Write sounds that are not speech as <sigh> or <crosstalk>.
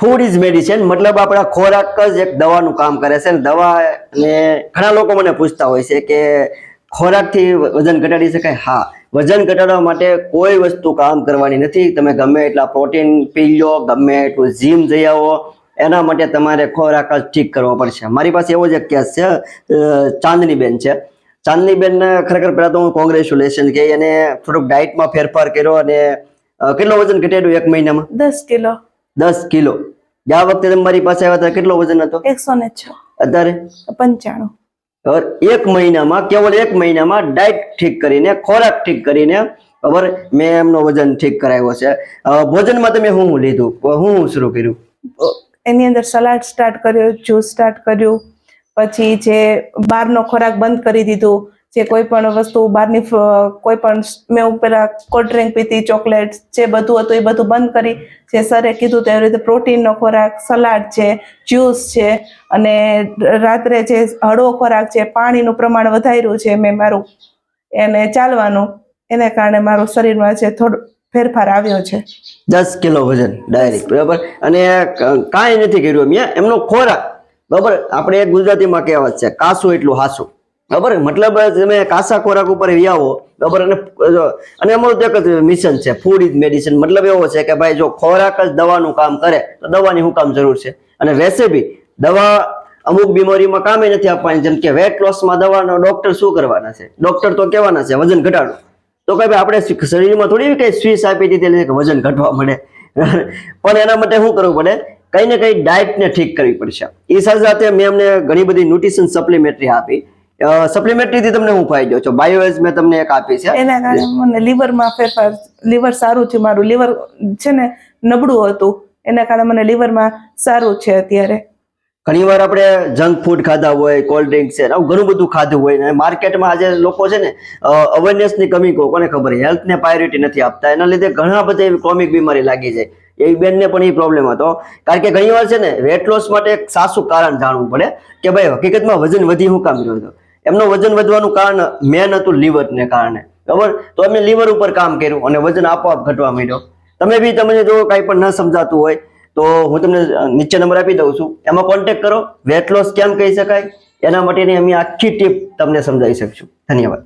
Food is medicine મતલબ આપણા ખોરાક જ એક દવાનું કામ કરે છે. અને દવા અને ઘણા લોકો મને પૂછતા હોય છે કે ખોરાકથી વજન ઘટાડી શકાય? હા. વજન ઘટાડવા માટે કોઈ વસ્તુ કામ કરવાની નથી. તમે ગમે એટલા પ્રોટીન પી લો, ગમે એટલું જીમ જઈ આવો, એના માટે તમારે ખોરાક જ ઠીક કરવો પડશે. મારી પાસે એવો જ એક કેસ છે ચાંદનીબેન છે. ચાંદનીબેન ખરેખર પહેલાં તો હું કોંગ્રેચ્યુલેશન કે એને થોડુંક ડાયટમાં ફેરફાર કર્યો અને કેટલો વજન ઘટાડ્યું એક મહિનામાં? દસ કિલો. દસ કિલો. ગયા વખતે તમારી મારી પાસે આવ્યા હતા કેટલો વજન હતો? એકસો ને છ. અત્યારે? પંચાણું. હવે એક મહિનામાં કેવળ એક મહિનામાં ડાયટ ઠીક કરીને ખોરાક ઠીક કરીને ખબર? મેં એમનો વજન ઠીક કરાવ્યો છે. ભોજનમાં તમે શું શું લીધું હું શું શરૂ કર્યું? એની અંદર સલાડ સ્ટાર્ટ કર્યો જ્યુસ સ્ટાર્ટ કર્યું. પછી જે બહારનો ખોરાક બંધ કરી દીધું જે કોઈ પણ વસ્તુ બહારની કોઈ પણ મેં પેલા કોલ્ડ ડ્રિંક પીતી ચોકલેટ જે બધું હતું એ બધું બંધ કરી, જે સરે કીધું તેવી રીતે પ્રોટીનનો ખોરાક, સલાડ છે જ્યુસ છે, અને રાત્રે જે હળવો ખોરાક છે, પાણીનું પ્રમાણ વધાર્યું છે મેં મારું, એને ચાલવાનું, એને કારણે મારું શરીરમાં છે થોડો ફેરફાર આવ્યો છે. દસ કિલો વજન, ડાયરેક્ટ, બરાબર? અને કાંઈ નથી કર્યું મેં એમનો ખોરાક, બરાબર? આપણે ગુજરાતીમાં કહેવત છે, કાસું એટલું હાસું. બરાબર મતલબ તમે કાસા ખોરાક ઉપર વ્યાવો બરાબર અને અને અમારું એક જ મિશન છે ફૂડ ઇઝ મેડિસિન મતલબ એવો છે કે ભાઈ જો ખોરાક જ દવાનું કામ કરે, તો દવાની શું કામ જરૂર છે? અને રેસીપી દવા અમુક બીમારીમાં કામે નથી આપવાની, જેમ કે વેટ લોસમાં દવાનો ડોક્ટર શું કરવાના છે? ડોક્ટર તો કહેવાના છે, વજન ઘટાડો. તો કઈ આપણે શરીરમાં થોડી કઈ સ્વીસ આપી દીધી એટલે કે વજન ઘટવા મળે? <laughs> પણ એના માટે શું કરવું પડે? કઈ ને કઈ ડાયટને ઠીક કરવી પડશે. એ સાથે મેં અમને ઘણી બધી ન્યુટ્રિશન સપ્લિમેન્ટરી આપી. સપ્લિમેન્ટરી થી તમને હું ફાયદો છો. બાયોએસ મેં તમને એક આપી છે. એના કારણે મને લીવરમાં ફેરફાર લીવર સારું થયું મારું. લીવર છે ને નબળું હતું. એના કારણે મને લીવરમાં સારું છે અત્યારે. ઘણી વાર આપણે જંક ફૂડ ખાધા હોય કોલ્ડ ડ્રિંક છે આવું ઘણું બધું ખાધું હોય ને માર્કેટમાં આજે લોકો છે ને અવેરનેસની કમી કોને ખબર? હેલ્થ ને પ્રાયોરિટી નથી આપતા. એના લીધે ઘણા બધા એવી ક્રોમિક બીમારી લાગી જાય. એ બેનને પણ એ પ્રોબ્લેમ હતો. કારણ કે ઘણી વાર છે ને વેટ લોસ માટે એક સાસુ કારણ જાણવું પડે કે ભાઈ હકીકતમાં વજન વધી હું કામ રહ્યો હતો? એમનું વજન વધવાનું કારણ મેન હતું liver ને કારણે. બરાબર તો અમે લીવર ઉપર કામ કર્યું અને વજન આપોઆપ ઘટવા માંડ્યો. તમે બી તમને જો કાંઈ પણ ન સમજાતું હોય, તો હું તમને નીચે નંબર આપી દઉં છું. એમાં કોન્ટેક્ટ કરો. વેટ લોસ કેમ કહી શકાય? એના માટેની અમે આખી ટીપ તમને સમજાવી શકશું. ધન્યવાદ.